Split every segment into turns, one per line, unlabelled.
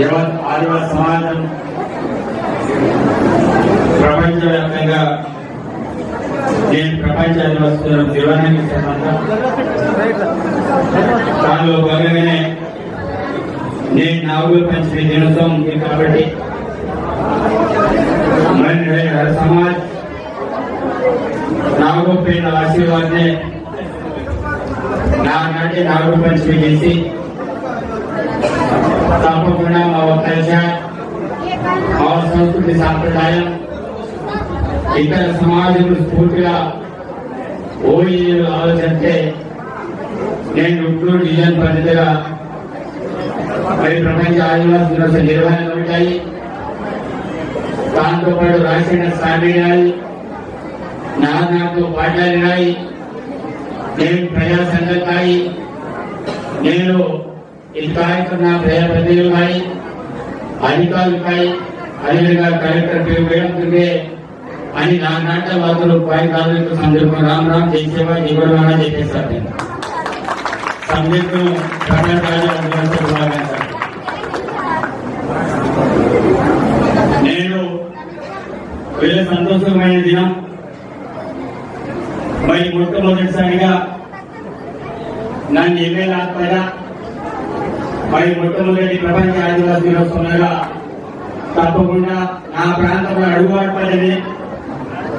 యావత్ ఆదివ సమాజం ప్రపంచవ్యాప్తంగా నేను ప్రపంచ ఆదివాసుల నిర్వహణకి దానిలో భాగంగానే నేను నాలుగో పంచమి దినోత్సవం ఉంది కాబట్టి సమాజ్ నాలుగో పేద ఆశీర్వాదనే నా నాటి నాలుగో పంచమి చేసి కల్చర్ మా సంస్కృతి సాంప్రదాయం ఇతర సమాజం స్ఫూర్తిగా ఓఈలు ఆలోచిస్తే నేను గుంటూరు డిజైన్ పరిధిగా మరి ప్రపంచ ఆదివాసీ దినోత్సవ నిర్వహణలు ఉంటాయి. దాంతో పాటు రాసిన సాగినాయి నాన్నతో పాటలినాయి నేను ప్రజా సంఘకాయి నేను ఈ కార్యక్రమ ప్రజాప్రతినిధులకాయి అధికారులపై అదేవిధంగా కలెక్టర్ పేరు వేడుతుంటే అని నా నాట వాదులు పై కార్మికుల సందర్భం రామ్ రామ్ చేసేవా జీవనమాన చెప్పేశారు నేను సబ్జెక్టు ప్రపంచ రాజ్యాంగ నేను వీళ్ళ సంతోషమైన దినం మరి మొట్టమొదటిసారిగా నన్ను ఎమ్మెల్యే ఆత్మగా మరి మొట్టమొదటి ఆదివాసీ దినోత్సవంగా తప్పకుండా నా ప్రాంతంలో అడుగుబాటుపడని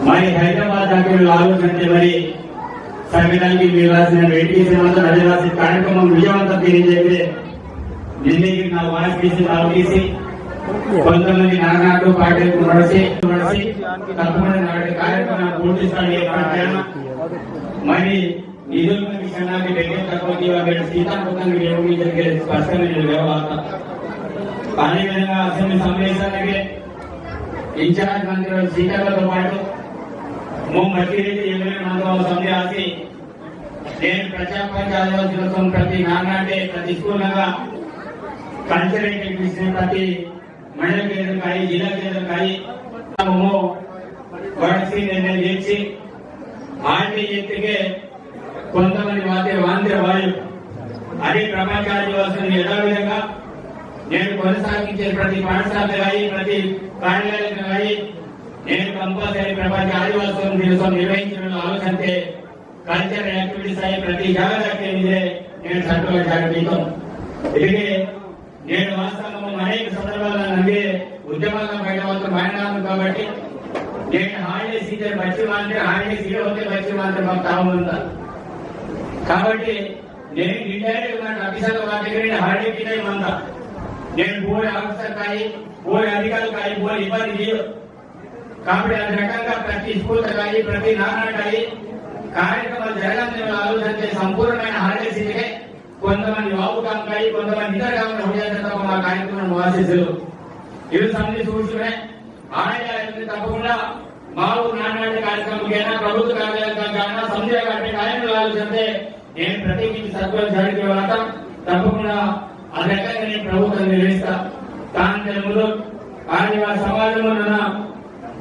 మరి హైదరాబాద్ దాకా వీళ్ళు ఆలోచన మరి. సంఘానికి మీరు రాసిన వెంకటేశ్వర శ్రీమంత ఆదివాసీ కార్యక్రమం విజయవంతం తెలియజేసి ఢిల్లీకి నా వాయిస్ తీసి తాగేసి కొంతమంది నానాడు పాటలకు నడిచి నడిచి తప్పకుండా నాటి కార్యక్రమం పూర్తి స్థాయి మరి నిధుల విషయాన్ని దగ్గర తక్కువ మీరు సీతాపథం స్పష్టమైన వ్యవహారం అదేవిధంగా అసెంబ్లీ సమావేశానికి. ఇన్ఛార్జ్ మంత్రి సీతాలతో పాటు మో మట్టిరెడ్డి ఎమ్మెల్యే మంత్రుల సభ్యులు నేను ప్రజాపంచ ఆదివాసీ ప్రతి నానాటే ప్రతి స్కూల్గా కల్చరల్ యాక్టివిటీస్ ప్రతి మండల కేంద్రం కానీ జిల్లా కేంద్రం కానీ వాడిసి నిర్ణయం చేసి ఆంటీ ఎత్తికే కొంతమంది వాతే వాంద్ర వాయు అదే ప్రపంచ ఆదివాసులను యథావిధంగా. నేను కొనసాగించే ప్రతి పాఠశాల కానీ ప్రతి కార్యాలయం కానీ నేను కంపల్సరీ ప్రపంచ ఆదివాసం దినోత్సవం నిర్వహించడం ఆలోచనతే కల్చర్ యాక్టివిటీస్ అయ్యే ప్రతి జాగ్రత్త నేను చట్టంలో జాగ్రత్తం ఇదిగే నేను వాస్తవంగా అనేక సందర్భాల్లో నమ్మి ఉద్యమంగా బయట మాత్రం మాట్లాడాను కాబట్టి నేను హాలిడే సీజన్ బచ్చి మాత్రం హాలిడే సీజన్ होते బచ్చి మాత్రం మాకు తాము కాబట్టి నేను ఇండైరెక్ట్గా అఫీసర్ వాళ్ళ దగ్గర హాలిడే కింద ఇవ్వంతా నేను పోయి ఆఫీసర్ కానీ పోయి అధికారులు కానీ పోయి ఇబ్బంది చేయదు కాబట్టి అది రకంగా ప్రతి స్కూల్ కానీ ప్రతి నాన్న కానీ కార్యక్రమాలు జరగాలని ఆలోచన సంపూర్ణమైన హాలిడే సీజనే కొంతమంది బాబు కాంకాయి కొంతమంది ఇతర కాకుండా హృదయంతో మా కార్యక్రమం ఆశీస్సులు ఇవి సమితి చూసుకునే ఆలయాలు తప్పకుండా మా ఊరు నాన్నగారి కార్యక్రమం ప్రభుత్వ కార్యాలయం సంజయ్ గారి కార్యక్రమాలు ఆలోచిస్తే నేను ప్రతి సత్వం జరిగే తప్పకుండా ఆ రకంగా నేను ప్రభుత్వం నిర్వహిస్తా. దాని ముందు ఆదివారి సమాజంలో ఉన్న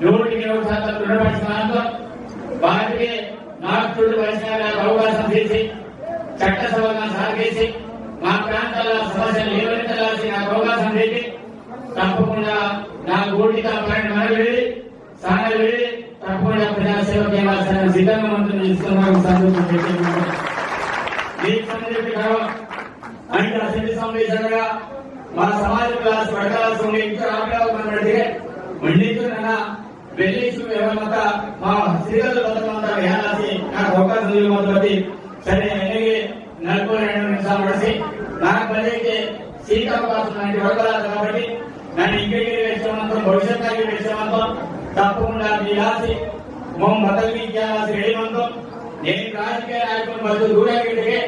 నూటికి నూరు శాతం రుణపరిచిన వారికి నాకు చూడు వయసు అవకాశం చేసి చట్టసభగా సాగేసి మా ప్రాంతాల సమస్యలు లేవనెత్తలాల్సి నాకు అవకాశం చేసి తప్పకుండా నా గోటి కాపాడిన మనవి సాగలి వెళ్ళి తప్పకుండా ప్రజాసేవ చేయాల్సిన సిద్ధంగా మంత్రులు తీసుకున్నాను సంతోషం మీకు సంబంధించి గర్వం అంటే అసెంబ్లీ సమావేశంగా మా సమాజ క్లాస్ పడకాల్సి ఉండే ఇంకా రాబడి మండించుకున్న వెళ్ళేసి ఎవరంతా మా స్త్రీల బతుకంతా వేయాల్సి నాకు అవకాశం ఇవ్వబోతుంది సరే అలాగే నలభై రెండు నిమిషాలు పడిసి నాకు బలైతే సీట్ అవకాశం లాంటి వరకరాదు కాబట్టి నన్ను ఇంటికి వేసేమంతం భవిష్యత్తుకి వేసేమంతం తప్పకుండా మీ రాసి మొం బదలి చేయాల్సి వేయమంతం నేను రాజకీయ నాయకులు బదులు దూరంగా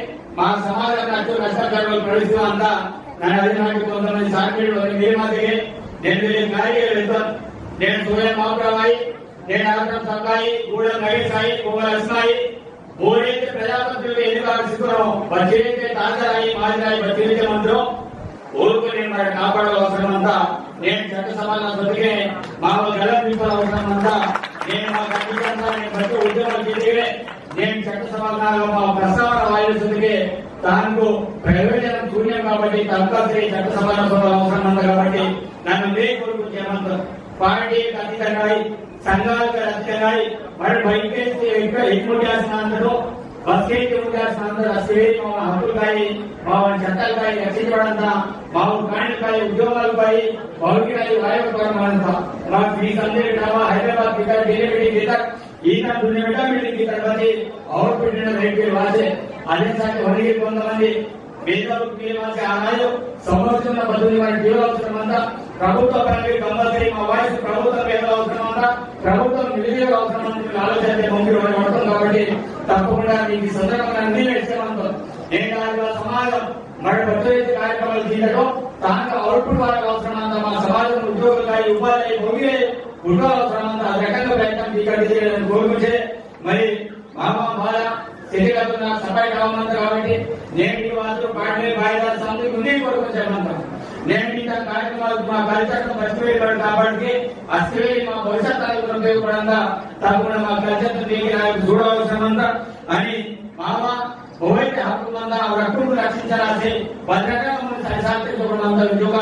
మా సమాజాన్ని అచ్చు కష్టకారులు ప్రవేశిస్తూ అంతా నన్ను అది నాకు కొంతమంది సాక్షులు మీరు మాదిరి నేను వీళ్ళకి కార్యాలు వెళ్తాను నేను సూర్య మాపురాయి నేను ఆగ్రహం సంగాయి గూడెం నగేశాయి కుమార్ లక్ష్మాయి మూడైతే ప్రజాపతులు ఎందుకు ఆకర్షిస్తున్నాం బడ్జెట్ తాజాయి మాజాయి బడ్జెట్ మంత్రం ఊరుకు నేను మరి కాపాడవలసిన అంతా నేను చట్ట సమాధానం బతికే మా గల అవసరం అంతా నేను మా ఖచ్చితంగా నేను ప్రతి ఉద్యోగాలు చేసే నేను చట్ట మా ప్రస్తావన వాయుస్తుందికే దానికి ప్రయోజనం శూన్యం కాబట్టి కంపల్సరీ చట్టసభ అవసరం ఉంది కాబట్టి నన్ను మీ కొడుకు చేయమంత పార్టీకి అతీతంగా సంఘాలకు అతీతంగా మరి బయటేసి ఎక్కువ చేసిన అందరూ బస్కేట్ ఉండాల్సిన అందరూ అసలు మా హక్కులపై మా చట్టాలపై రక్షించబడంత మా కాణికాయ ఉద్యోగాలపై భౌతికాయ వాయుపరంతా మాకు ఈ సందేహ హైదరాబాద్ గిటర్ ఢిల్లీ గిటర్ ఈయన దున్య మీటింగ్ గిటర్ మంది అవుట్పుట్ రేపు వాసే. అదే సాటి వదిలి కొంతమంది మేధావులకు తీయవలసి ఆనాడు సంవత్సరం పద్ధతి వారికి తీయవలసిన అంతా. ప్రభుత్వ పరంగా కంపల్సరీ మా వాయిస్ ప్రభుత్వం మీద అవసరం అంతా. ప్రభుత్వం నిలియోగ అవసరం అని ఆలోచన ముందు పడుతుంది కాబట్టి తప్పకుండా మీకు సందర్భంగా అన్ని వేసేమంటాం నేను సమాజం మరి ప్రత్యేక కార్యక్రమాలు తీయడం దాంట్లో అవుట్పుట్ వారికి అవసరం అంత మా సమాజం ఉద్యోగులు ఉపాధి భూమి ఉద్యోగ అవసరం రకంగా ఇక్కడ కోరుకుంటే మరి మామ బాల తెలియకుండా సఫాయి కావాలంట కాబట్టి నేను వాళ్ళు పాటలే బాయిదారు సందుకు ఉంది కొడుకు చెప్పమంటాం నేను ఈ కార్యక్రమాలు మా కల్చర్ను మర్చిపోయేవాడు కాబట్టి అస్తివేలి మా భవిష్యత్తు ఉపయోగపడంగా తప్పకుండా మా కల్చర్ చూడవలసినంత అని మామ ఓవైతే హక్కులందా ఆ హక్కును రక్షించాల్సి భద్రంగా సరిసాత్రించబడినంత ఉద్యోగ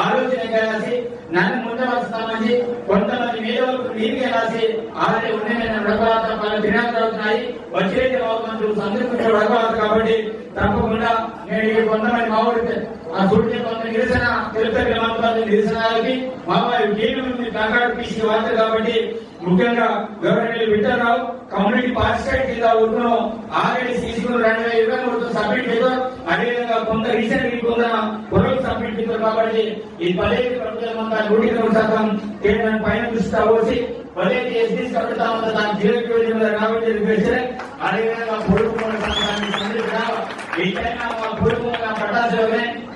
ఆలోచన కలిసి నన్ను ముందు వస్తామని కొంతమంది వేదవులకు నీరు కలిసి ఆల్రెడీ ఉన్నాయి నడపరాత పలు దినాలు అవుతున్నాయి వచ్చే మంత్రులు సందర్భించిన నడపరాదు కాబట్టి తప్పకుండా నేను ఈ కొంతమంది మామూలు ఆ సూటి కొంత నిరసన తెలుపు గ్రామాల మా వారి గేమ్ కాకాడు తీసి వార్త కాబట్టి ముఖ్యంగా వివరణలు వింటున్నావు కమ్యూనిటీ పార్టిసిపేట్ కింద ఊరుకున్నాం ఆల్రెడీ తీసుకున్న రెండు వేల ఇరవై మూడు సబ్మిట్ చేద్దాం అదేవిధంగా కొంత రీసెంట్ కొంత పొలం సబ్మిట్ చేద్దాం కాబట్టి ఈ పదిహేను ప్రభుత్వం అంతా నూటి రెండు శాతం కేంద్రం పైన దృష్టి అవ్వసి పదిహేను ఎస్డీస్ కలుగుతా ఉంది దాని జీరో కాబట్టి రిక్వెస్ట్ అదేవిధంగా పొడుపు ఏదైనా మా పొడుపు పట్టాల్సిన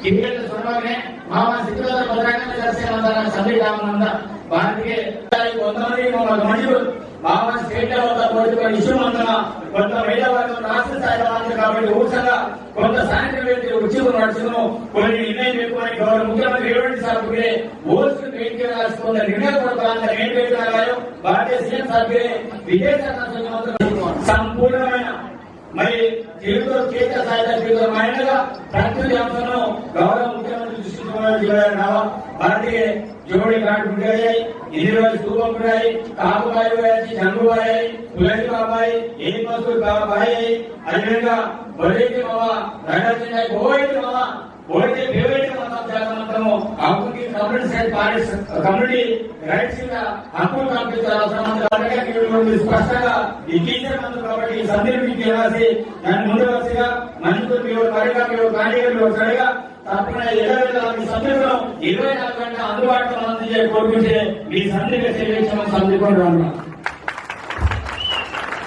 కింద సొరవనే మామ సిద్ధుల భద్రంగా దర్శనం సభ్య కావాలంద వారికి కొంతమంది మమ్మల్ని మనుషులు బాగా స్టేట్ లెవెల్ పోటీ ఇష్యూ అంటున్నా కొంత మేధావర్గం రాష్ట్ర స్థాయిలో ఉంది కాబట్టి ఊసగా కొంత సాయంత్రం ఉద్యోగం నడుచును కొన్ని నిర్ణయం పెట్టుకొని గౌరవ ముఖ్యమంత్రి రేవంత్ సార్కి ఓట్స్ పెయింట్ రాసుకున్న నిర్ణయం పడతాను నేను పెట్టినారు భారతీయ సీఎం సార్కి విదేశాంగ సంపూర్ణమైన మరి తెలుగులో కేంద్ర స్థాయిలో తీవ్రమైనగా ప్రకృతి అంశంలో గౌరవ ముఖ్యమంత్రి దృష్టి భారతీయ జోడి కాటు గుడ్డాయి ఎన్ని రోజులు స్థూపం గుడాయి కాకుబాయి వచ్చి జంగుబాయి తులసి బాబాయి ఏ మసూరు బాబాయి అదేవిధంగా బొరేటి మావ రంగాచిన గోవైతే మావ బేవేటి ఫేవరెట్ మాత్రము హక్కుకి కమ్యూనిటీ సైడ్ పార్టీస్ కమ్యూనిటీ రైట్స్గా హక్కులు కల్పించాల్సిన స్పష్టంగా ఈ టీచర్ మందు కాబట్టి ఈ సందేహం రాసి దాని ముందు వరుసగా మంచి మీరు కార్యకర్తలు మీరు కాడిగా తప్పకుండా ఇరవై నాలుగు సభ్యులను ఇరవై నాలుగు గంటల అందుబాటులో అందించే కోరుకుంటే మీ సందర్భ సేవించమని సందుకొని